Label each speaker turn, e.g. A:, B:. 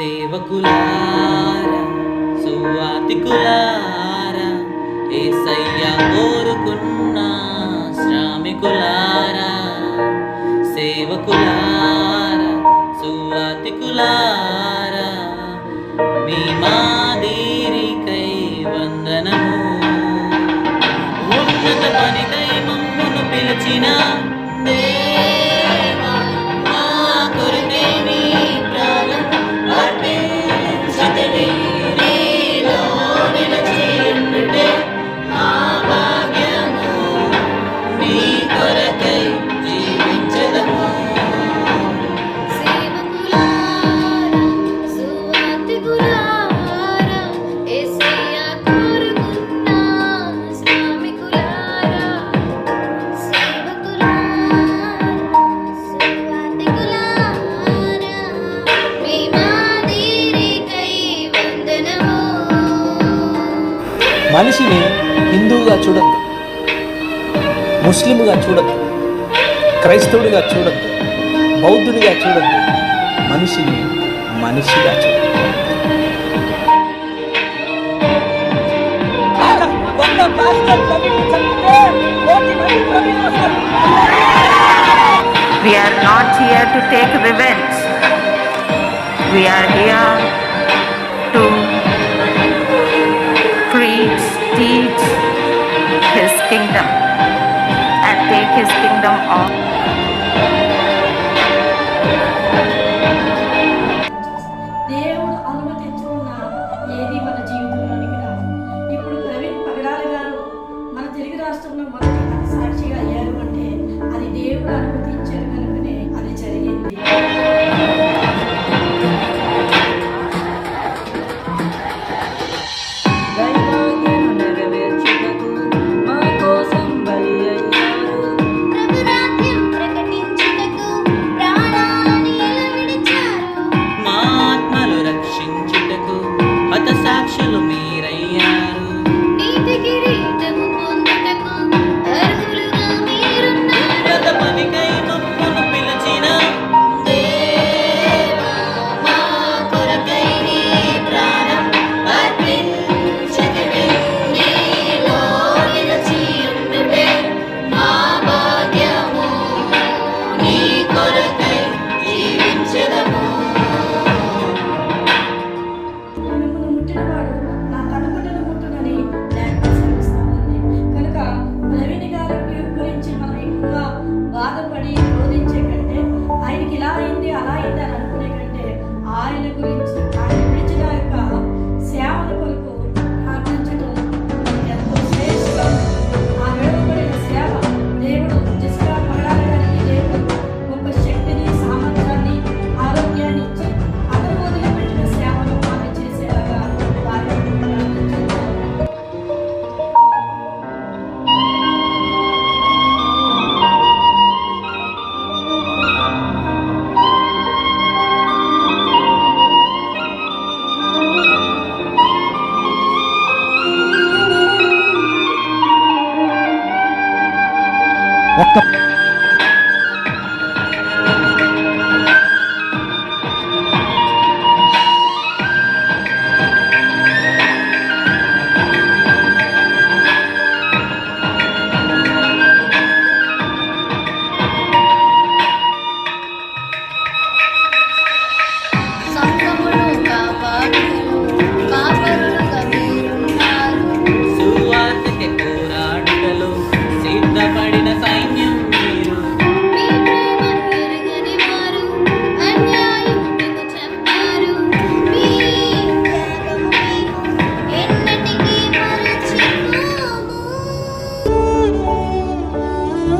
A: సేవకులారా సువాతికులారా ఏసయ్య కోరుకున్న శ్రామికులారా సేవకులారా సువాతికులారా.
B: మనిషిని హిందువుగా చూడద్దు. ముస్లింగా చూడద్దు. క్రైస్తవుడిగా చూడద్దు. బౌద్ధుడిగా చూడద్దు. మనిషిని మనిషిగా చూడద్దు.
C: We are here to here defeat his kingdom and take his kingdom on.
D: దేవుడు అనుమతించుకున్న ఏది మన జీవితంలోనికి రాదు ఇప్పుడు ప్రవీణ్ పగడాలి గారు మన తెలుగు రాష్ట్రంలో మొదటి సాక్షిగా అయ్యారు అంటే అది దేవుడు అనుమతి
B: ఒక్క